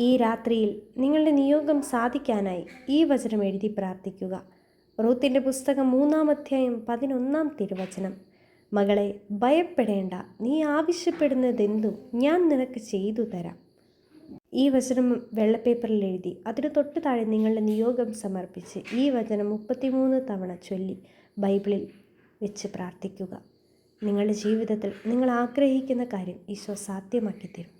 ഈ രാത്രിയിൽ നിങ്ങളുടെ നിയോഗം സാധിക്കാനായി ഈ വചനം എഴുതി പ്രാർത്ഥിക്കുക. റൂത്തിന്റെ പുസ്തകം മൂന്നാം അധ്യായം പതിനൊന്നാം തിരുവചനം. മകളെ ഭയപ്പെടേണ്ട. നീ ആവശ്യപ്പെടുന്നതെന്തും ഞാൻ നിനക്ക് ചെയ്തു തരാം. ഈ വചനം വെള്ളപ്പേപ്പറിൽ എഴുതി അതിന് തൊട്ട് താഴെ നിങ്ങളുടെ നിയോഗം സമർപ്പിച്ച് ഈ വചനം മുപ്പത്തിമൂന്ന് തവണ ചൊല്ലി ബൈബിളിൽ വെച്ച് പ്രാർത്ഥിക്കുക. നിങ്ങളുടെ ജീവിതത്തിൽ നിങ്ങൾ ആഗ്രഹിക്കുന്ന കാര്യം ഈശോ സാധ്യമാക്കി തരും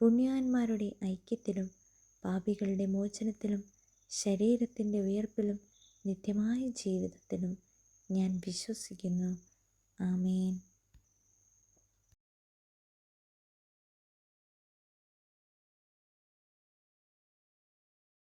പുണ്യാന്മാരുടെ ഐക്യത്തിലും പാപികളുടെ മോചനത്തിലും ശരീരത്തിന്റെ ഉയർപ്പിലും നിത്യമായ ജീവിതത്തിലും ഞാൻ വിശ്വസിക്കുന്നു. ആമേൻ.